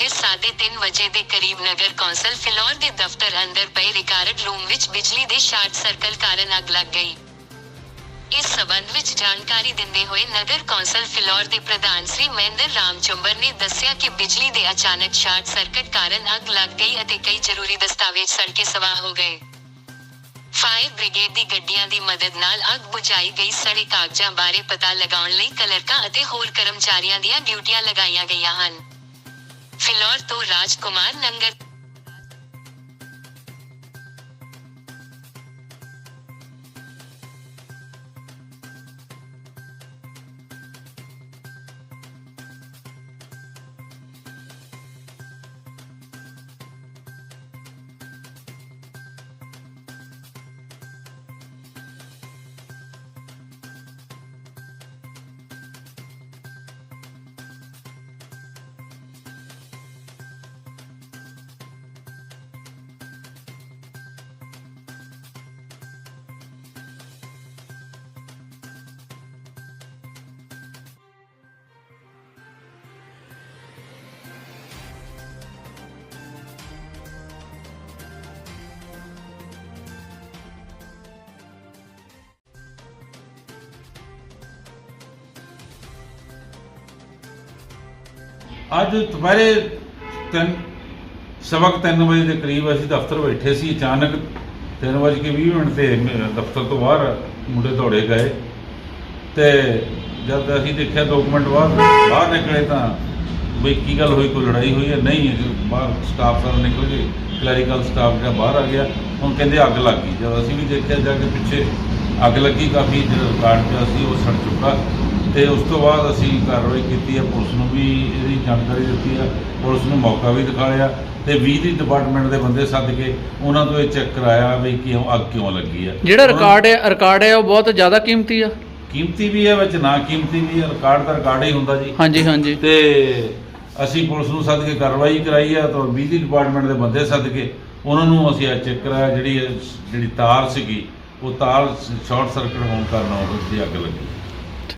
3 ਵਜੇ ਦੇ ਕਰੀਬ ਨਗਰ ਕੌਂਸਲ ਫਿਲੌਰ ਦੇ ਦਫ਼ਤਰ ਅੰਦਰ ਪਏ ਰਿਕਾਰਡ ਰੂਮ ਵਿੱਚ ਬਿਜਲੀ ਦੇ ਸ਼ਾਰਟ ਸਰਕਟ ਕਾਰਨ ਅੱਗ ਲੱਗ ਗਈ। ਇਸ ਸਬੰਧ ਵਿੱਚ ਜਾਣਕਾਰੀ ਦਿੰਦੇ ਹੋਏ ਨਗਰ ਕੌਂਸਲ ਫਿਲੌਰ ਦੇ ਪ੍ਰਧਾਨ ਸ੍ਰੀ ਮਹਿੰਦਰ ਰਾਮ ਚੰਬਰ ਨੇ ਦੱਸਿਆ ਕਿ ਬਿਜਲੀ ਦੇ ਅਚਾਨਕ ਸ਼ਾਰਟ ਸਰਕਟ ਕਾਰਨ ਅੱਗ ਲੱਗ ਗਈ ਅਤੇ ਕਈ ਜ਼ਰੂਰੀ ਦਸਤਾਵੇਜ਼ ਸੜ ਕੇ ਸਵਾਹ ਹੋ ਗਏ। ਫਾਇਰ ਬ੍ਰਿਗੇਡ ਦੀ ਗੱਡੀਆਂ ਦੀ ਮਦਦ ਨਾਲ ਅੱਗ ਬੁਝਾਈ ਗਈ। ਸੜੇ ਕਾਗਜ਼ਾਂ ਬਾਰੇ ਪਤਾ ਲਗਾਉਣ ਲਈ ਕਲਰਕਾਂ ਅਤੇ ਹੋਰ ਕਰਮਚਾਰੀਆਂ ਦੀਆਂ ਡਿਊਟੀਆਂ ਲਗਾਈਆਂ ਗਈਆਂ ਹਨ। ਫਿਲੌਰ ਤੋਂ ਰਾਜਕੁਮਾਰ ਨੰਗਰ ਅੱਜ ਦੁਪਹਿਰੇ ਤਿੰਨ ਸਵਕ 3 ਵਜੇ ਦੇ ਕਰੀਬ ਅਸੀਂ ਦਫ਼ਤਰ ਬੈਠੇ ਸੀ। ਅਚਾਨਕ 3 ਵਜੇ ਕੇ 20 ਮਿੰਟ ਤੇ ਮ- ਦਫ਼ਤਰ ਤੋਂ ਬਾਹਰ ਮੁੰਡੇ ਦੌੜੇ ਗਏ ਤੇ ਜਦ ਅਸੀਂ ਦੇਖਿਆ ਦੋ ਕੁ ਮਿੰਟ ਬਾਅਦ ਬਾਹਰ ਨਿਕਲੇ ਤਾਂ ਬਈ ਕੀ ਗੱਲ ਹੋਈ ਕੋਈ ਲੜਾਈ ਹੋਈ ਹੈ ਨਹੀਂ? ਜੀ, ਬਾਹਰ ਸਟਾਫ ਸਾਰਾ ਨਿਕਲ ਗਏ ਕਲੈਰੀਕਲ ਸਟਾਫ ਜਿਹੜਾ ਬਾਹਰ ਆ ਗਿਆ ਹੁਣ ਕਹਿੰਦੇ ਅੱਗ ਲੱਗ ਗਈ। ਜਦ ਅਸੀਂ ਵੀ ਦੇਖਿਆ ਜਾ ਕੇ ਪਿੱਛੇ ਅੱਗ ਲੱਗੀ ਕਾਫੀ ਜਿਹੜਾ ਕਾਰਡ ਪਿਆ ਸੀ ਉਹ ਸੜ ਚੁੱਕਾ। ਤੇ ਉਸ ਤੋਂ ਬਾਅਦ ਅਸੀਂ ਕਾਰਵਾਈ ਕੀਤੀ ਹੈ ਪੁਲਿਸ ਨੂੰ ਵੀ ਇਹਦੀ ਜਾਣਕਾਰੀ ਦਿੱਤੀ ਹੈ ਪੁਲਿਸ ਨੂੰ ਮੌਕਾ ਵੀ ਦਿਖਾਇਆ ਤੇ ਬਿਜਲੀ ਡਿਪਾਰਟਮੈਂਟ ਦੇ ਬੰਦੇ ਸੱਦ ਕੇ ਉਹਨਾਂ ਤੋਂ ਇਹ ਚੈੱਕ ਕਰਾਇਆ ਵੀ ਕਿਉਂ ਅੱਗ ਕਿਉਂ ਲੱਗੀ ਹੈ। ਜਿਹੜਾ ਰਿਕਾਰਡ ਹੈ ਰਿਕਾਰਡ ਹੈ ਉਹ ਬਹੁਤ ਜ਼ਿਆਦਾ ਕੀਮਤੀ ਆ। ਕੀਮਤੀ ਵੀ ਹੈ ਵਿੱਚ ਨਾ ਕੀਮਤੀ ਵੀ ਹੈ ਰਿਕਾਰਡ ਤਾਂ ਰਿਕਾਰਡ ਹੀ ਹੁੰਦਾ ਜੀ। ਹਾਂਜੀ ਹਾਂਜੀ। ਤੇ ਅਸੀਂ ਪੁਲਿਸ ਨੂੰ ਸੱਦ ਕੇ ਕਾਰਵਾਈ ਕਰਾਈ ਆ ਤਾਂ ਬਿਜਲੀ ਡਿਪਾਰਟਮੈਂਟ ਦੇ ਬੰਦੇ ਸੱਦ ਕੇ ਉਹਨਾਂ ਨੂੰ ਅਸੀਂ ਅੱਜ ਚੈੱਕ ਕਰਾਇਆ ਜਿਹੜੀ ਜਿਹੜੀ ਤਾਰ ਸੀਗੀ ਉਹ ਤਾਰ ਸ਼ਾਰਟ ਸਰਕਟ ਹੋਣ ਕਾਰਨ ਉਹਦੀ ਅੱਗ ਲੱਗੀ।